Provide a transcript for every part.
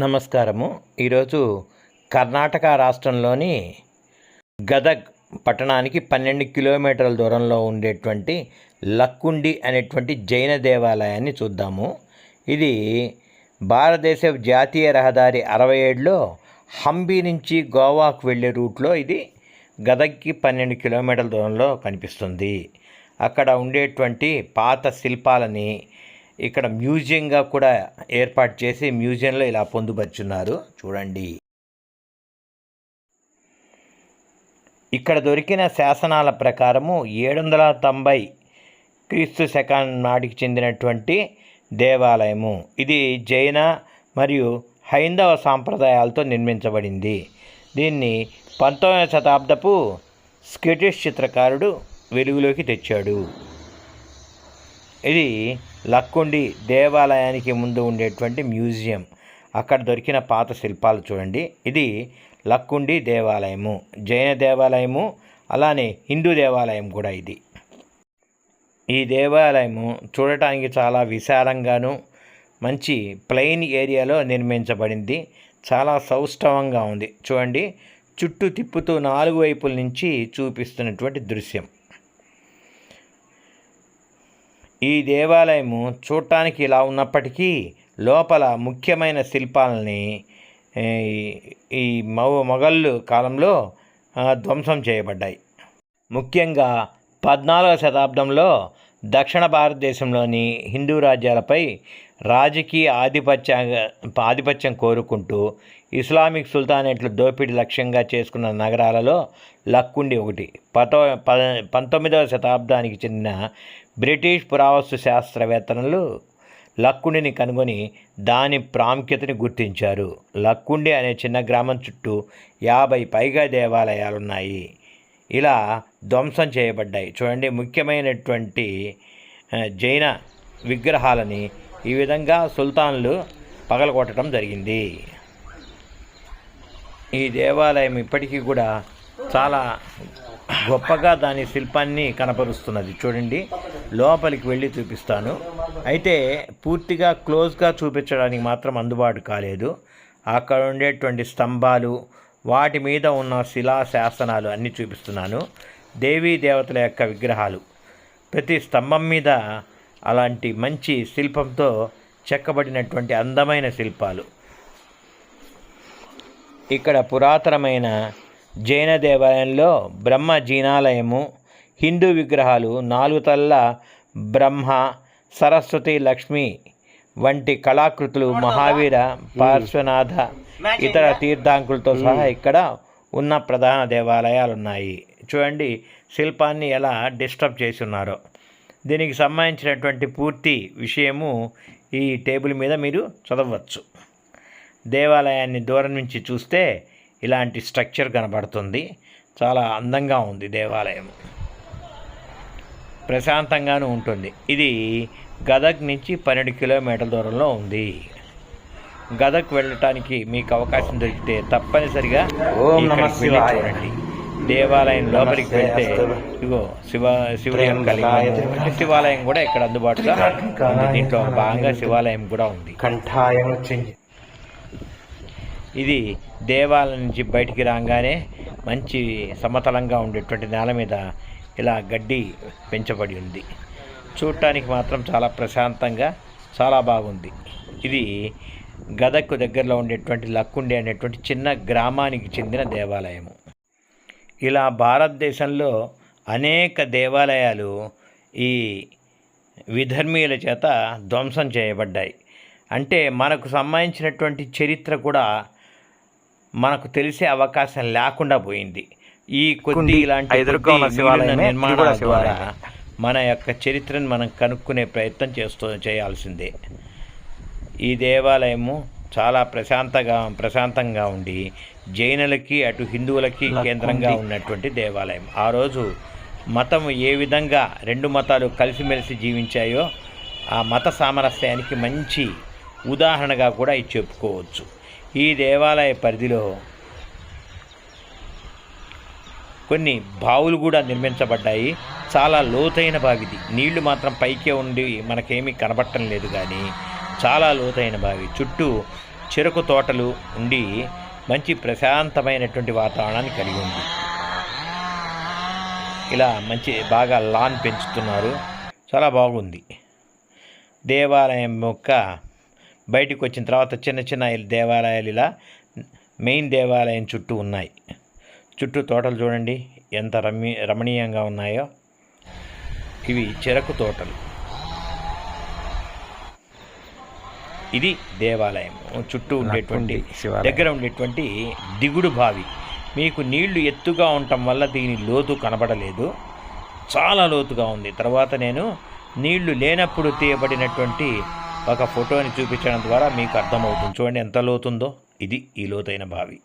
నమస్కారము. ఈరోజు కర్ణాటక రాష్ట్రంలోని గదగ్ పట్టణానికి పన్నెండు కిలోమీటర్ల దూరంలో ఉండేటువంటి లక్కుండి అనేటువంటి జైన దేవాలయాన్ని చూద్దాము. ఇది భారతదేశ జాతీయ రహదారి అరవై ఏడులో హంపి నుంచి గోవాకు వెళ్ళే రూట్లో ఇది గదగ్కి పన్నెండు కిలోమీటర్ల దూరంలో కనిపిస్తుంది. అక్కడ ఉండేటువంటి పాత శిల్పాలని ఇక్కడ మ్యూజియంగా కూడా ఏర్పాటు చేసి మ్యూజియంలో ఇలా పొందుపరుచున్నారు. చూడండి. ఇక్కడ దొరికిన శాసనాల ప్రకారము ఏడు వందల తొంభై క్రీస్తు శకం నాటికి చెందినటువంటి దేవాలయము. ఇది జైన మరియు హైందవ సాంప్రదాయాలతో నిర్మించబడింది. దీన్ని పంతొమ్మిదవ శతాబ్దపు స్కెటిష్ చిత్రకారుడు వెలుగులోకి తెచ్చాడు. ఇది లక్కుండి దేవాలయానికి ముందు ఉండేటువంటి మ్యూజియం. అక్కడ దొరికిన పాత శిల్పాలు చూడండి. ఇది లక్కుండి దేవాలయము జైన దేవాలయము అలానే హిందూ దేవాలయం కూడా ఇది. ఈ దేవాలయము చూడటానికి చాలా విశాలంగాను మంచి ప్లెయిన్ ఏరియాలో నిర్మించబడింది. చాలా సౌష్ఠవంగా ఉంది. చూడండి చుట్టూ తిప్పుతూ నాలుగు వైపుల నుంచి చూపిస్తున్నటువంటి దృశ్యం. ఈ దేవాలయము చూడటానికి ఇలా ఉన్నప్పటికీ లోపల ముఖ్యమైన శిల్పాలని ఈ- మొఘళ్ళు కాలంలో ధ్వంసం చేయబడ్డాయి. ముఖ్యంగా పద్నాలుగవ శతాబ్దంలో దక్షిణ భారతదేశంలోని హిందూ రాజ్యాలపై రాజకీయ ఆధిపత్య ఆధిపత్యం కోరుకుంటూ ఇస్లామిక్ సుల్తానేట్లు దోపిడీ లక్ష్యంగా చేసుకున్న నగరాలలో లక్కుండి ఒకటి. పతో పంతొమ్మిదవ శతాబ్దానికి చెందిన బ్రిటిష్ పురావస్తు శాస్త్రవేత్తలు లక్కుండిని కనుగొని దాని ప్రాముఖ్యతని గుర్తించారు. లక్కుండి అనే చిన్న గ్రామం చుట్టూ యాభై పైగా దేవాలయాలు ఉన్నాయి ఇలా ధ్వంసం చేయబడ్డాయి. చూడండి ముఖ్యమైనటువంటి జైన విగ్రహాలని ఈ విధంగా సుల్తాన్లు పగలగొట్టడం జరిగింది. ఈ దేవాలయం ఇప్పటికీ కూడా చాలా గొప్పగా దాని శిల్పాన్ని కనపరుస్తున్నది. చూడండి లోపలికి వెళ్ళి చూపిస్తాను. అయితే పూర్తిగా క్లోజ్గా చూపించడానికి మాత్రం అందుబాటు కాలేదు. అక్కడ ఉండేటువంటి స్తంభాలు వాటి మీద ఉన్న శిలా శాసనాలు అన్నీ చూపిస్తున్నాను. దేవీ దేవతల యొక్క విగ్రహాలు. ప్రతి స్తంభం మీద అలాంటి మంచి శిల్పంతో చెక్కబడినటువంటి అందమైన శిల్పాలు. ఇక్కడ పురాతనమైన జైన దేవాలయంలో బ్రహ్మ జీనాలయము హిందూ విగ్రహాలు నాలుగు తల్ల బ్రహ్మ సరస్వతి లక్ష్మి వంటి కళాకృతులు మహావీర పార్శ్వనాథ ఇతర తీర్థాంకులతో సహా ఇక్కడ ఉన్న ప్రధాన దేవాలయాలు ఉన్నాయి చూడండి శిల్పాన్ని ఎలా డిస్టర్బ్ చేసి ఉన్నారో. దీనికి సంబంధించినటువంటి పూర్తి విషయము ఈ టేబుల్ మీద మీరు చదవచ్చు. దేవాలయాన్ని దూరం నుంచి చూస్తే ఇలాంటి స్ట్రక్చర్ కనబడుతుంది. చాలా అందంగా ఉంది దేవాలయం ప్రశాంతంగాను ఉంటుంది. ఇది గదగ్ నుంచి పన్నెండు కిలోమీటర్ల దూరంలో ఉంది. గదగ్ వెళ్ళటానికి మీకు అవకాశం దొరికితే తప్పనిసరిగా ఓం. చూడండి. దేవాలయం లోపలికి వెళ్తే. ఇగో శివ లింగము. అంటే శివాలయం కూడా ఇక్కడ అందుబాటులో? దీంట్లో భాగంగా శివాలయం కూడా ఉంది. కంఠాయం వచ్చింది. ఇది దేవాలయం నుంచి బయటికి రాగానే మంచి సమతలంగా ఉండేటువంటి నేల మీద ఇలా గడ్డి పెంచబడి ఉంది. చూడటానికి మాత్రం చాలా ప్రశాంతంగా చాలా బాగుంది. ఇది గదక్కు దగ్గరలో ఉండేటువంటి లక్కుండి అనేటువంటి చిన్న గ్రామానికి చెందిన దేవాలయము. ఇలా భారతదేశంలో అనేక దేవాలయాలు ఈ విధర్మీయుల చేత ధ్వంసం చేయబడ్డాయి. అంటే మనకు సంబంధించినటువంటి చరిత్ర కూడా మనకు తెలిసే అవకాశం లేకుండా పోయింది. ఈ కొద్ది ఇలాంటి నిర్మాణాల ద్వారా. మన యొక్క చరిత్రను మనం కనుక్కునే ప్రయత్నం చేస్తూ చేయాల్సిందే. ఈ దేవాలయము చాలా ప్రశాంతంగా ప్రశాంతంగా ఉండి జైనులకి అటు హిందువులకి కేంద్రంగా ఉన్నటువంటి దేవాలయం. ఆ రోజు మతం ఏ విధంగా రెండు మతాలు కలిసిమెలిసి జీవించాయో ఆ మత సామరస్యానికి మంచి ఉదాహరణగా కూడా ఇది చెప్పుకోవచ్చు. ఈ దేవాలయ పరిధిలో కొన్ని బావులు కూడా నిర్మించబడ్డాయి. చాలా లోతైన బావిది. నీళ్ళు మాత్రం పైకే ఉండి మనకేమీ కనబడటం లేదు కానీ చాలా లోతైన బావి. చుట్టూ చెరుకు తోటలు ఉండి మంచి ప్రశాంతమైనటువంటి వాతావరణాన్ని కలిగి ఉంది. ఇలా మంచి బాగా లాన్ పెంచుతున్నారు. చాలా బాగుంది. దేవాలయం యొక్క బయటికి వచ్చిన తర్వాత చిన్న చిన్న దేవాలయాలు ఇలా మెయిన్ దేవాలయం చుట్టూ ఉన్నాయి. చుట్టూ తోటలు చూడండి. ఎంత రమ్య రమణీయంగా ఉన్నాయో. ఇవి చెరకు తోటలు. ఇది దేవాలయం. చుట్టూ ఉండేటువంటి. దగ్గర ఉండేటువంటి దిగుడు బావి. మీకు నీళ్ళు ఎత్తుగా ఉండటం వల్ల దీని లోతు కనబడలేదు. చాలా లోతుగా ఉంది. తర్వాత నేను నీళ్ళు లేనప్పుడు తీయబడినటువంటి ఒక ఫోటోని చూపించడం ద్వారా మీకు అర్థమవుతుంది. చూడండి ఎంత లోతుందో. ఇది ఈ లోతైన బావి.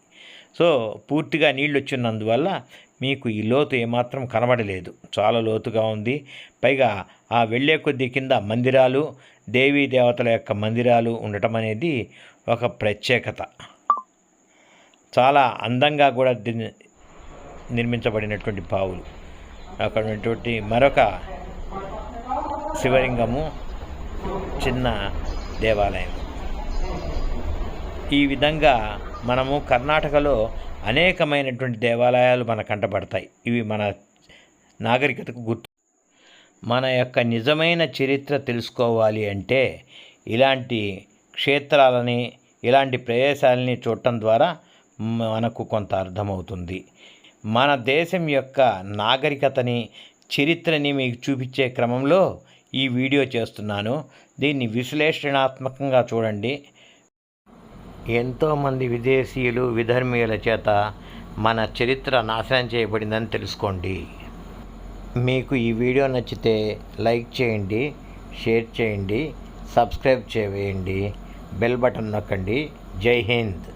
సో పూర్తిగా నీళ్ళు వచ్చినందువల్ల మీకు ఈ లోతు ఏమాత్రం కనబడలేదు. చాలా లోతుగా ఉంది. పైగా ఆ వెళ్ళే కొద్ది కింద మందిరాలు దేవీ దేవతల యొక్క మందిరాలు ఉండటం అనేది ఒక ప్రత్యేకత. చాలా అందంగా కూడా నిర్మించబడినటువంటి బావులు. అక్కడ ఉన్నటువంటి మరొక శివలింగము చిన్న దేవాలయం. ఈ విధంగా మనము కర్ణాటకలో అనేకమైనటువంటి దేవాలయాలు మన కంటపడతాయి ఇవి మన నాగరికతకు గుర్తు మన యొక్క నిజమైన చరిత్ర తెలుసుకోవాలి అంటే ఇలాంటి క్షేత్రాలని ఇలాంటి ప్రదేశాలని చూడటం ద్వారా మనకు కొంత అర్థమవుతుంది. మన దేశం యొక్క నాగరికతని చరిత్రని మీకు చూపించే క్రమంలో ఈ వీడియో చేస్తున్నాను. దీన్ని విశ్లేషణాత్మకంగా చూడండి. ఎంతోమంది విదేశీయులు విధర్మీయుల చేత మన చరిత్ర నాశనం చేయబడిందని తెలుసుకోండి. మీకు ఈ వీడియో నచ్చితే లైక్ చేయండి షేర్ చేయండి సబ్స్క్రైబ్ చేయండి బెల్ బటన్ నొక్కండి. జై హింద్.